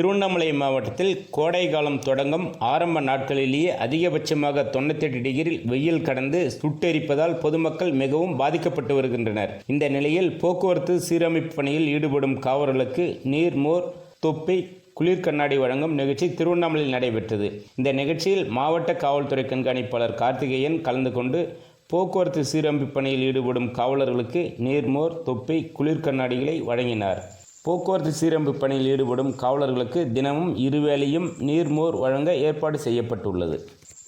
திருவண்ணாமலை மாவட்டத்தில் கோடை காலம் தொடங்கும் ஆரம்ப நாட்களிலேயே அதிகபட்சமாக தொண்ணூத்தெட்டு டிகிரி வெயில் கடந்து சுட்டெரிப்பதால் பொதுமக்கள் மிகவும் பாதிக்கப்பட்டு வருகின்றனர். இந்த நிலையில் போக்குவரத்து சீரமைப்பு பணியில் ஈடுபடும் காவலர்களுக்கு நீர் மோர் தொப்பை குளிர் கண்ணாடி வழங்கும் நிகழ்ச்சி திருவண்ணாமலையில் நடைபெற்றது. இந்த நிகழ்ச்சியில் மாவட்ட காவல்துறை கண்காணிப்பாளர் கார்த்திகேயன் கலந்து கொண்டு போக்குவரத்து சீரமைப்பு பணியில் ஈடுபடும் காவலர்களுக்கு நீர்மோர் தொப்பை குளிர் கண்ணாடிகளை வழங்கினார். போக்குவரத்து சீரமைப்பு பணியில் ஈடுபடும் காவலர்களுக்கு தினமும் இருவேளையும் நீர்மோர் வழங்க ஏற்பாடு செய்யப்பட்டுள்ளது.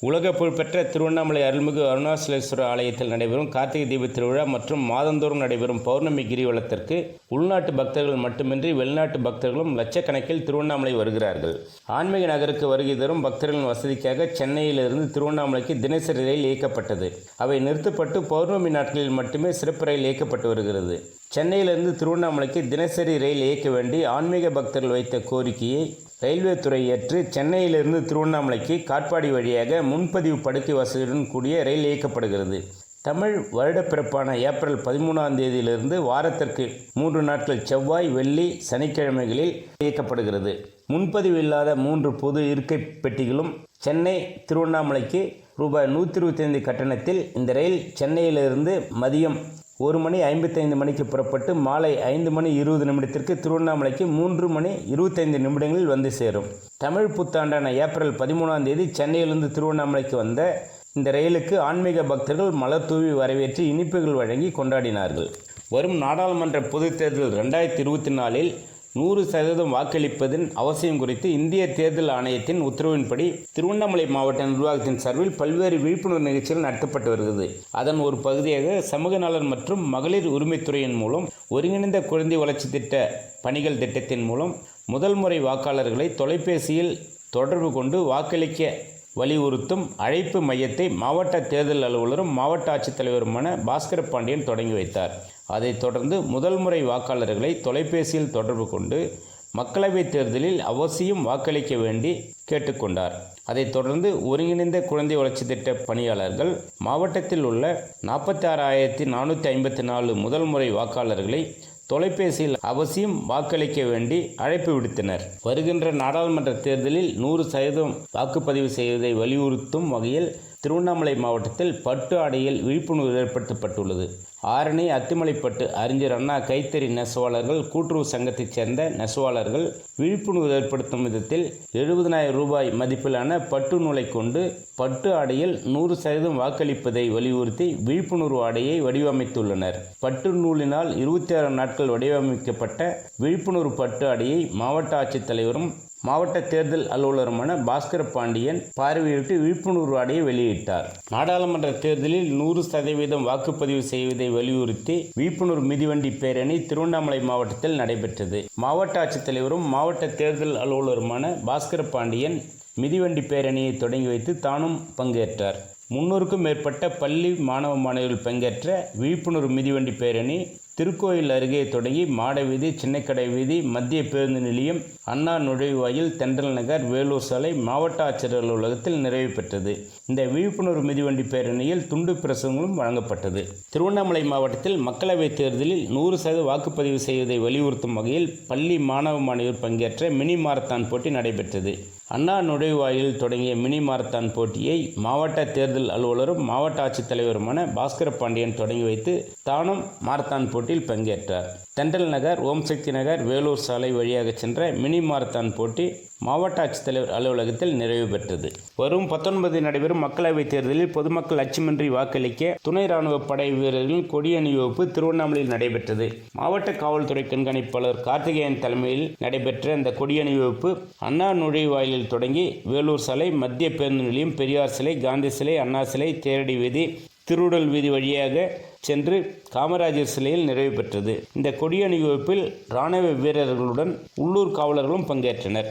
உலக புகழ்பெற்ற திருவண்ணாமலை அருள்மிகு அருணாசலேஸ்வர ஆலயத்தில் நடைபெறும் கார்த்திகை தீப திருவிழா மற்றும் மாதந்தோறும் நடைபெறும் பௌர்ணமி கிரிவலத்திற்கு உள்நாட்டு பக்தர்கள் மட்டுமின்றி வெளிநாட்டு பக்தர்களும் லட்சக்கணக்கில் திருவண்ணாமலை வருகிறார்கள். ஆன்மீக நகருக்கு வருகை தரும் பக்தர்களின் வசதிக்காக சென்னையிலிருந்து திருவண்ணாமலைக்கு தினசரி ரயில் இயக்கப்பட்டது. அவை நிறுத்தப்பட்டு பௌர்ணமி நாட்களில் மட்டுமே சிறப்பு ரயில் இயக்கப்பட்டு வருகிறது. சென்னையிலிருந்து திருவண்ணாமலைக்கு தினசரி ரயில் இயக்க வேண்டி ஆன்மீக பக்தர்கள் வைத்த கோரிக்கையை ரயில்வே துறை ஏற்று சென்னையிலிருந்து திருவண்ணாமலைக்கு காட்பாடி வழியாக முன்பதிவு படுக்கை வசதியுடன் கூடிய ரயில் இயக்கப்படுகிறது. தமிழ் வருடப்பிறப்பான ஏப்ரல் பதிமூணாம் தேதியிலிருந்து வாரத்திற்கு மூன்று நாட்கள் செவ்வாய் வெள்ளி சனிக்கிழமைகளில் இயக்கப்படுகிறது. முன்பதிவு இல்லாத மூன்று பொது இருக்கை பெட்டிகளும் சென்னை திருவண்ணாமலைக்கு ரூபாய் நூற்றி இருபத்தைந்து கட்டணத்தில் இந்த ரயில் சென்னையிலிருந்து மதியம் ஒரு மணி ஐம்பத்தைந்து மணிக்கு புறப்பட்டு மாலை ஐந்து மணி இருபது நிமிடத்திற்கு திருவண்ணாமலைக்கு மூன்று மணி இருபத்தைந்து நிமிடங்களில் வந்து சேரும். தமிழ் புத்தாண்டான ஏப்ரல் பதிமூணாம் தேதி சென்னையிலிருந்து திருவண்ணாமலைக்கு வந்த இந்த ரயிலுக்கு ஆன்மீக பக்தர்கள் மலர் தூவி வரவேற்று இனிப்புகள் வழங்கி கொண்டாடினார்கள். வரும் நாடாளுமன்ற பொதுத் தேர்தல் ரெண்டாயிரத்தி இருபத்தி நாலில் நூறு சதவீதம் வாக்களிப்பதன் அவசியம் குறித்து இந்திய தேர்தல் ஆணையத்தின் உத்தரவின்படி திருவண்ணாமலை மாவட்ட நிர்வாகத்தின் சார்பில் பல்வேறு விழிப்புணர்வு நிகழ்ச்சிகள் நடத்தப்பட்டு வருகிறது. அதன் ஒரு பகுதியாக சமூக நலன் மற்றும் மகளிர் உரிமைத்துறையின் மூலம் ஒருங்கிணைந்த குழந்தை வளர்ச்சி திட்ட பணிகள் திட்டத்தின் மூலம் முதல் முறை வாக்காளர்களை தொலைபேசியில் தொடர்பு கொண்டு வாக்களிக்க வலியுறுத்தும் அழைப்பு மையத்தை மாவட்ட தேர்தல் அலுவலரும் மாவட்ட ஆட்சித்தலைவருமான பாஸ்கர பாண்டியன் தொடங்கி வைத்தார். அதைத் தொடர்ந்து முதல் முறை வாக்காளர்களை தொலைபேசியில் தொடர்பு கொண்டு மக்களவைத் தேர்தலில் அவசியம் வாக்களிக்க வேண்டி கேட்டுக்கொண்டார். அதைத் தொடர்ந்து ஒருங்கிணைந்த குழந்தை வளர்ச்சி திட்ட பணியாளர்கள் மாவட்டத்தில் உள்ள நாற்பத்தி ஆறாயிரத்தி நானூற்றி ஐம்பத்தி நாலு முதல் முறை வாக்காளர்களை தொலைபேசியில் அவசியம் வாக்களிக்க வேண்டி அழைப்பு விடுத்தனர். வருகின்ற நாடாளுமன்ற தேர்தலில் நூறு சதவீதம் வாக்குப்பதிவு செய்வதை வலியுறுத்தும் வகையில் திருவண்ணாமலை மாவட்டத்தில் பட்டு ஆடையில் விழிப்புணர்வு ஏற்படுத்தப்பட்டுள்ளது. ஆரணி அத்திமலைப்பட்டு அறிஞர் அண்ணா கைத்தறி நெசவாளர்கள் கூட்டுறவு சங்கத்தைச் சேர்ந்த நெசவாளர்கள் விழிப்புணர்வு ஏற்படுத்தும் விதத்தில் எழுபதனாயிரம் ரூபாய் மதிப்பிலான பட்டு நூலை கொண்டு பட்டு ஆடையில் நூறு சதவீதம் வாக்களிப்பதை வலியுறுத்தி விழிப்புணர்வு ஆடையை வடிவமைத்துள்ளனர். பட்டு நூலினால் இருபத்தி ஆறு நாட்கள் வடிவமைக்கப்பட்ட விழிப்புணர்வு பட்டு ஆடையை மாவட்ட ஆட்சித்தலைவரும் மாவட்ட தேர்தல் அலுவலருமான பாஸ்கர பாண்டியன் பார்வையிட்டு விழிப்புணர்வு ஆடையை வெளியிட்டார். நாடாளுமன்ற தேர்தலில் நூறு சதவீதம் வாக்குப்பதிவு செய்வதை வலியுறுத்தி விழிப்புணர்வு மிதிவண்டி பேரணி திருவண்ணாமலை மாவட்டத்தில் நடைபெற்றது. மாவட்ட ஆட்சித்தலைவரும் மாவட்ட தேர்தல் அலுவலருமான பாஸ்கர பாண்டியன் மிதிவண்டி பேரணியை தொடங்கி வைத்து தானும் பங்கேற்றார். முன்னூறுக்கும் மேற்பட்ட பள்ளி மாணவ மாணவிகள் பங்கேற்ற விழிப்புணர்வு மிதிவண்டி பேரணி திருக்கோயில் அருகே தொடங்கி மாட வீதி சின்னக்கடை வீதி மத்திய பேருந்து நிலையம் அண்ணா நுழைவாயில் தென்றல் நகர் வேலூர் சாலை மாவட்ட ஆட்சியர் அலுவலகத்தில் நிறைவு பெற்றது. இந்த விழிப்புணர்வு மிதிவண்டி பேரணியில் துண்டு பிரசங்களும் வழங்கப்பட்டது. திருவண்ணாமலை மாவட்டத்தில் மக்களவைத் தேர்தலில் நூறு சதவீத வாக்குப்பதிவு செய்வதை வலியுறுத்தும் வகையில் பள்ளி மாணவ மாணவியர் பங்கேற்ற மினி மாரத்தான் போட்டி நடைபெற்றது. அண்ணா நுழைவாயில் தொடங்கிய மினி மாரத்தான் போட்டியை மாவட்ட தேர்தல் அலுவலரும் மாவட்ட ஆட்சித்தலைவருமான பாஸ்கர பாண்டியன் தொடங்கி வைத்து தானும் மாரத்தான் போட்டியில் பங்கேற்றார். தென்றல் நகர் ஓம் சக்தி நகர் வேலூர் சாலை வழியாக சென்ற மினி மாரத்தான் போட்டி மாவட்ட ஆட்சித்தலைவர் அலுவலகத்தில் நிறைவு பெற்றது. வரும் பத்தொன்பது நடைபெறும் மக்களவைத் தேர்தலில் பொதுமக்கள் அச்சமின்றி வாக்களிக்க துணை ராணுவ படை வீரர்களின் கொடி அணிவகுப்பு திருவண்ணாமலையில் நடைபெற்றது. மாவட்ட காவல்துறை கண்காணிப்பாளர் கார்த்திகேயன் தலைமையில் நடைபெற்ற இந்த கொடி அணிவகுப்பு அண்ணா நுழைவாயிலில் தொடங்கி வேலூர் சாலை மத்திய பேருந்து நிலையம் பெரியார் சிலை காந்தி சிலை அண்ணா சிலை தேரடி வீதி திருடல் வீதி வழியாக சென்று காமராஜர் சிலையில் நிறைவு பெற்றது. இந்த கொடி அணிவகுப்பில் இராணுவ வீரர்களுடன் உள்ளூர் காவலர்களும் பங்கேற்றனர்.